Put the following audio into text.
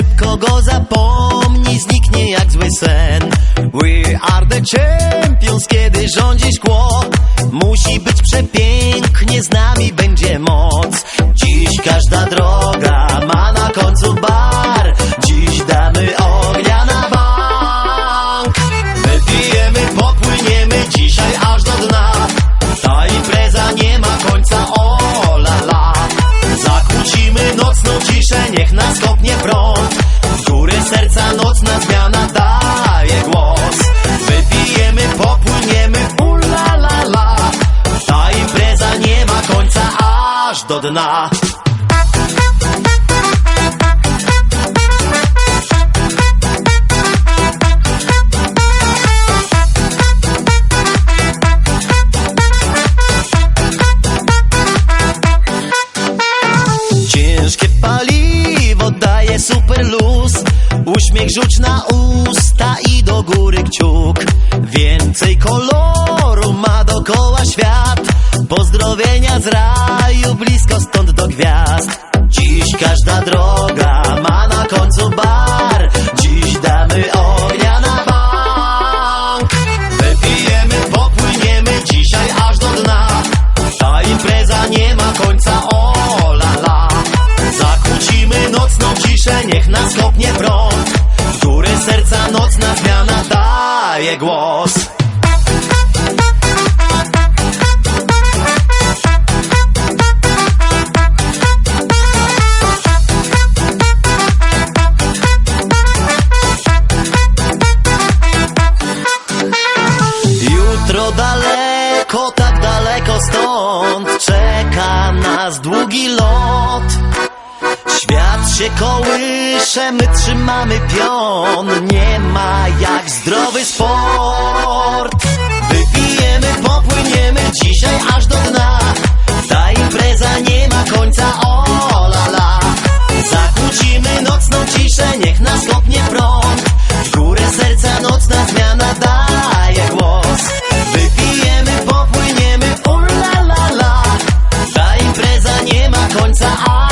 szybko go zapomni, zniknie jak zły sen. We are the champions, kiedy rządzi szkło. Musi być przepięknie, z nami będzie moc. Dziś każda droga ma na końcu bar. Dziś damy ognia na bank. Wypijemy, popłyniemy dzisiaj aż do dna. Ta impreza nie ma końca, o la la. Zakłócimy nocną ciszę, niech nas kopnie do dna. Ciężkie paliwo daje super luz Uśmiech rzuć na usta i do góry kciuk z raju blisko stąd do gwiazd. Dziś każda droga ma na końcu bar daleko, tak daleko stąd Czeka nas długi lot. Świat się kołysze, my trzymamy pion Nie ma jak zdrowy sport unsere Art.